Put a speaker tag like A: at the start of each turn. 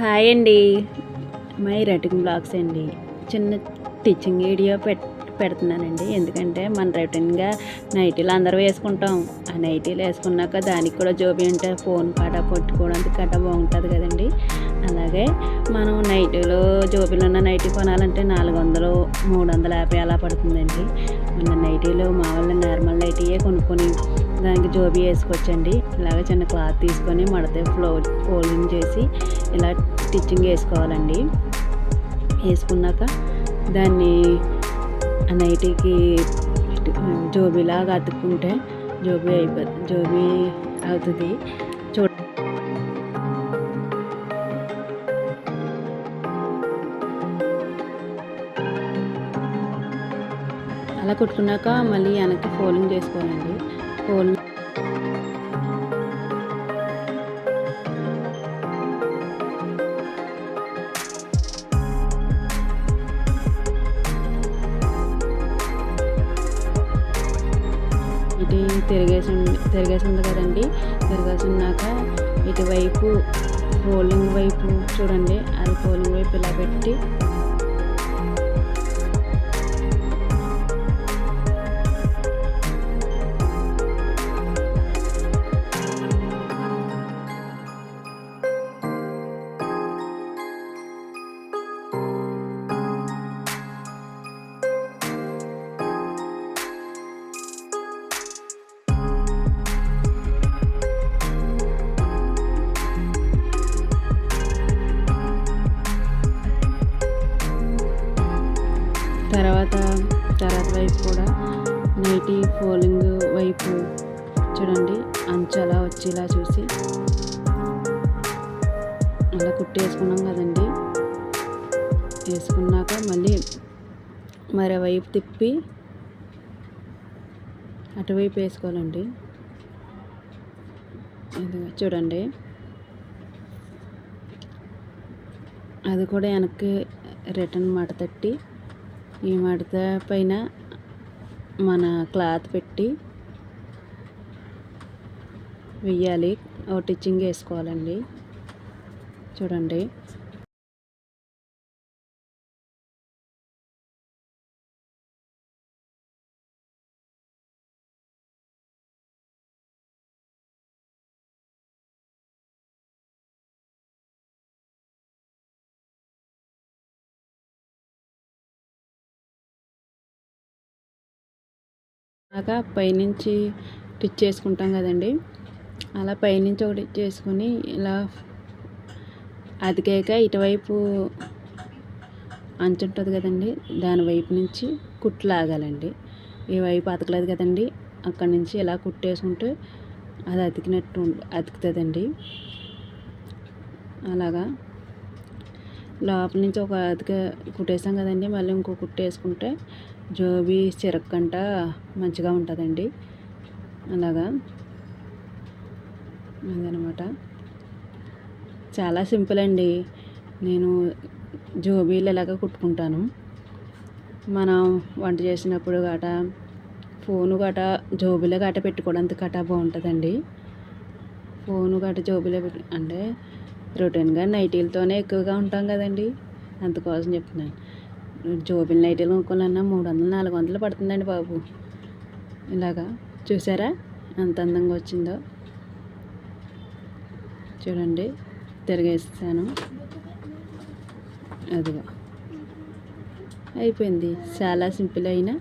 A: Hi అండి. My writing blogs అండి. చిన్న టీచింగ్ వీడియో పెట్ పెడుతున్నానండి. ఎందుకంటే మన రైటింగ్గా నైటీలు అందరూ వేసుకుంటాం. ఆ నైటీలు వేసుకున్నాక దానికి కూడా జోబీ ఉంటే ఫోన్ పాట పట్టుకోవడానికి కట్ట బాగుంటుంది కదండి. అలాగే మనం నైటీలో జోబీలు ఉన్న నైటీ కొనాలంటే నాలుగు వందలు మూడు వందల యాభై అలా పడుతుందండి. మన నైటీలు మామూలు నార్మల్ నైటీయే కొనుక్కొని దానికి జోబీ వేసుకోవచ్చండి ఇలాగ చిన్న క్లాత్ తీసుకొని మడత ఫ్లో ఫోల్డింగ్ చేసి ఇలా స్టిచ్చింగ్ వేసుకోవాలండి. వేసుకున్నాక దాన్ని ఆ నైటీకి జోబీలాగా అతుక్కుంటే జోబీ అయిపోతుంది జోబీ అవుతుంది. చూడ అలా కుట్టుకున్నాక మళ్ళీ వెనక్కి ఫోల్డింగ్ చేసుకోవాలండి. ఫోల్డింగ్ ఇటు తిరిగేసి తిరిగేసి ఉంది కదండి. తిరిగేసి ఉన్నాక ఇటువైపు పోలింగ్ వైపు చూడండి. అది పోలింగ్ వైపు ఇలా పెట్టి తర్వాత తర్వాత వైపు కూడా నైటీ ఫోలింగ్ వైపు చూడండి. అంచు అలా వచ్చేలా చూసి అలా కుట్టేసుకున్నాం కదండి. వేసుకున్నాక మళ్ళీ మరోవైపు తిప్పి అటువైపు వేసుకోవాలండి. చూడండి. అది కూడా వెనక్కి రిటర్న్ మాట తట్టి ఈ మడత పైన మన క్లాత్ పెట్టి వెయ్యాలి. ఓ టిచ్చింగ్ వేసుకోవాలండి. చూడండి. అలాగా పైనుంచి టిచ్ చేసుకుంటాం కదండి. అలా పైనుంచి ఒకటి చేసుకుని ఇలా అతికాక ఇటువైపు అంచు ఉంటుంది కదండి. దాని వైపు నుంచి కుట్లు లాగాలండి. ఈ వైపు అతకలేదు కదండి. అక్కడి నుంచి ఇలా కుట్టేసుకుంటే అది అతికినట్టు అతుకుతుందండి. అలాగా లోపల నుంచి ఒక అతిక కుట్టేసాం కదండి. మళ్ళీ ఇంకో కుట్టేసుకుంటే జోబీ చిరక్కంట మంచిగా ఉంటుందండి. అలాగా? అదనమాట. చాలా సింపుల్ అండి. నేను జోబీలు ఇలాగ కుట్టుకుంటాను? మనం వంట చేసినప్పుడు గట ఫోను గట జోబీలో గట పెట్టుకోవడానికి గట బాగుంటుందండి. ఫోను గట జోబీలో పెట్టు అంటే రొటీన్గా నైటీలతోనే ఎక్కువగా ఉంటాం కదండి. అందుకోసం చెప్తున్నాను. జోబిన్ లైట్లు కొనుక్కోవాలన్నా మూడు వందలు నాలుగు వందలు పడుతుందండి బాబు. ఇలాగా చూసారా? ఎంత అందంగా వచ్చిందో. చూడండి తిరగేస్తాను. అదిగో. అయిపోయింది. చాలా సింపుల్ అయినా